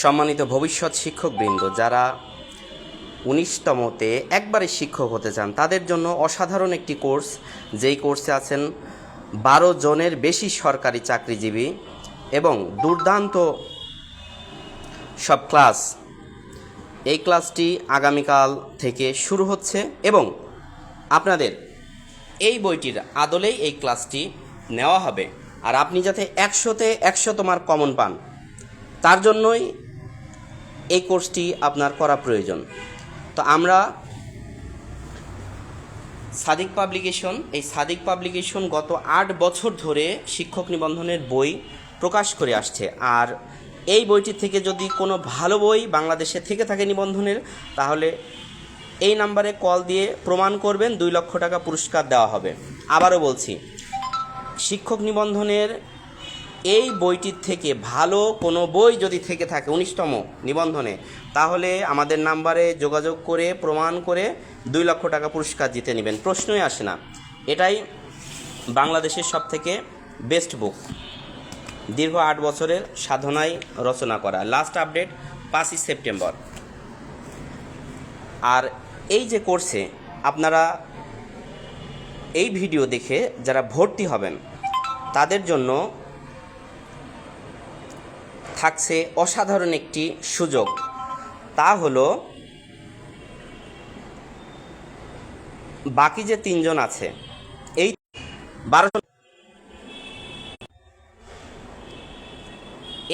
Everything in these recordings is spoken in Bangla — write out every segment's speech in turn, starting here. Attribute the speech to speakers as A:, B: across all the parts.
A: সম্মানিত ভবিষ্যৎ শিক্ষকবৃন্দ, যারা উনিশতমতে একবারে শিক্ষক হতে চান, তাদের জন্য অসাধারণ একটি কোর্স। যেই কোর্সে আছেন বারো জনের বেশি সরকারি চাকরিজীবী এবং দুর্দান্ত সব ক্লাস। এই ক্লাসটি আগামীকাল থেকে শুরু হচ্ছে এবং আপনাদের এই বইটির আদলেই এই ক্লাসটি নেওয়া হবে। আর আপনি যাতে একশোতে একশো তোমার কমন পান তার জন্যই এই কোর্সটি আপনার করা প্রয়োজন। তো আমরা সাদিক পাবলিকেশন, এই সাদিক পাবলিকেশন গত আট বছর ধরে শিক্ষক নিবন্ধনের বই প্রকাশ করে আসছে। আর এই বইটি থেকে যদি কোনো ভালো বই বাংলাদেশে থেকে থাকে নিবন্ধনের, তাহলে এই নাম্বারে কল দিয়ে প্রমাণ করবেন, দুই লক্ষ টাকা পুরস্কার দেওয়া হবে। আবারও বলছি, শিক্ষক নিবন্ধনের এই বইটির থেকে ভালো কোনো বই যদি থেকে থাকে, উনিশতম নিবন্ধনে, তাহলে আমাদের নাম্বারে যোগাযোগ করে, প্রমাণ করে দুই লক্ষ টাকা পুরস্কার জিতে নেবেন। প্রশ্নই আসে না। এটাই বাংলাদেশের সব থেকে বেস্ট বুক দীর্ঘ আট বছরের সাধনায় রচনা করা। লাস্ট আপডেট পাঁচই সেপ্টেম্বর। আর এই যে কোর্সে আপনারা এই ভিডিও দেখে যারা ভর্তি হবেন, তাদের জন্য থাকছে অসাধারণ একটি সুযোগ। তা হলো, বাকি যে তিনজন আছে, এই বারোশো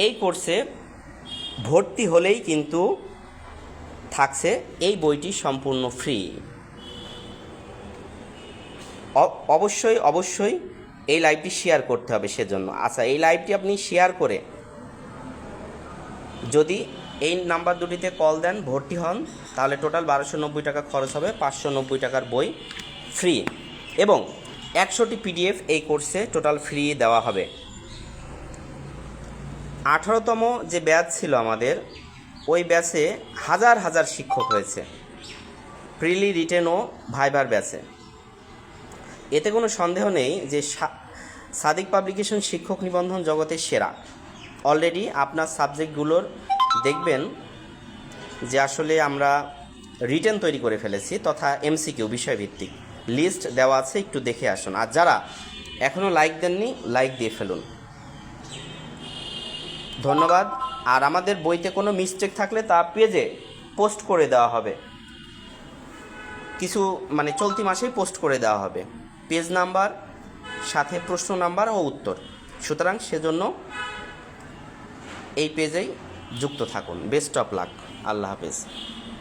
A: এই কোর্সে ভর্তি হলেই কিন্তু থাকছে এই বইটি সম্পূর্ণ ফ্রি। অবশ্যই অবশ্যই এই লাইভটি শেয়ার করতে হবে সেজন্য। আচ্ছা এই লাইভটি আপনি শেয়ার করে যদি এই নাম্বার দুটিতে কল দেন, ভর্তি হন, তাহলে টোটাল বারোশো নব্বই টাকা খরচ হবে, পাঁচশো নব্বই টাকার বই ফ্রি এবং একশোটি পিডিএফ এই কোর্সে টোটাল ফ্রি দেওয়া হবে। আঠারোতম যে ব্যাচ ছিল আমাদের, ওই ব্যাচে হাজার হাজার শিক্ষক হয়েছে প্রিলি রিটেন ও ভাইবার ব্যাচে এতে কোনো সন্দেহ নেই যে সাদিক পাবলিকেশন শিক্ষক নিবন্ধন জগতের সেরা। অলরেডি আপনার সাবজেক্টগুলোর দেখবেন যে আসলে আমরা রিটেন তৈরি করে ফেলেছি তথা এমসিকিউ বিষয়ভিত্তিক। লিস্ট দেওয়া আছে, একটু দেখে আসুন। আর যারা এখনও লাইক দেননি, লাইক দিয়ে ফেলুন। ধন্যবাদ। আর আমাদের বইতে কোনো মিস্টেক থাকলে তা পেজে পোস্ট করে দেওয়া হবে। কিছু মানে চলতি মাসেই পোস্ট করে দেওয়া হবে। পেজ নাম্বার সাথে প্রশ্ন নাম্বার ও উত্তর। সুতরাং সেজন্য এই পেজেই যুক্ত থাকুন। বেস্ট অফ লাক আল্লাহ হাফেজ।